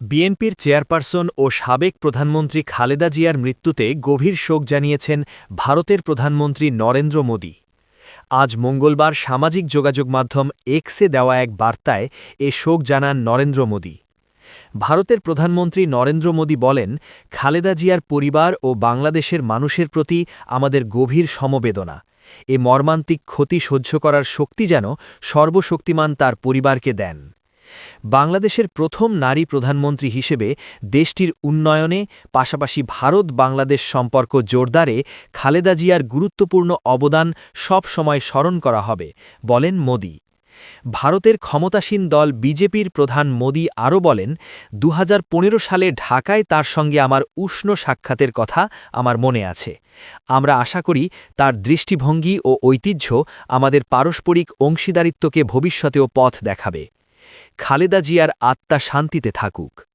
বিএনপির চেয়ারপারসন ও সাবেক প্রধানমন্ত্রী খালেদা জিয়ার মৃত্যুতে গভীর শোক জানিয়েছেন ভারতের প্রধানমন্ত্রী নরেন্দ্র মোদী। আজ মঙ্গলবার সামাজিক যোগাযোগ মাধ্যম এক্সে দেওয়া এক বার্তায় এ শোক জানান নরেন্দ্র মোদী। ভারতের প্রধানমন্ত্রী নরেন্দ্র মোদী বলেন, খালেদা জিয়ার পরিবার ও বাংলাদেশের মানুষের প্রতি আমাদের গভীর সমবেদনা। এ মর্মান্তিক ক্ষতি সহ্য করার শক্তি যেন সর্বশক্তিমান তার পরিবারকে দেন। বাংলাদেশের প্রথম নারী প্রধানমন্ত্রী হিসেবে দেশটির উন্নয়নে, পাশাপাশি ভারত বাংলাদেশ সম্পর্ক জোরদারে, খালেদা জিয়ার গুরুত্বপূর্ণ অবদান সব সময় স্মরণ করা হবে, বলেন মোদি। ভারতের ক্ষমতাসীন দল বিজেপির প্রধান মোদি আরও বলেন দু হাজার পনেরো সালে ঢাকায় তার সঙ্গে আমার উষ্ণ সাক্ষাতের কথা আমার মনে আছে। আমরা আশা করি তার দৃষ্টিভঙ্গি ও ঐতিহ্য আমাদের পারস্পরিক অংশীদারিত্বকে ভবিষ্যতেও পথ দেখাবে। খালেদা জিয়ার আত্মা শান্তিতে থাকুক।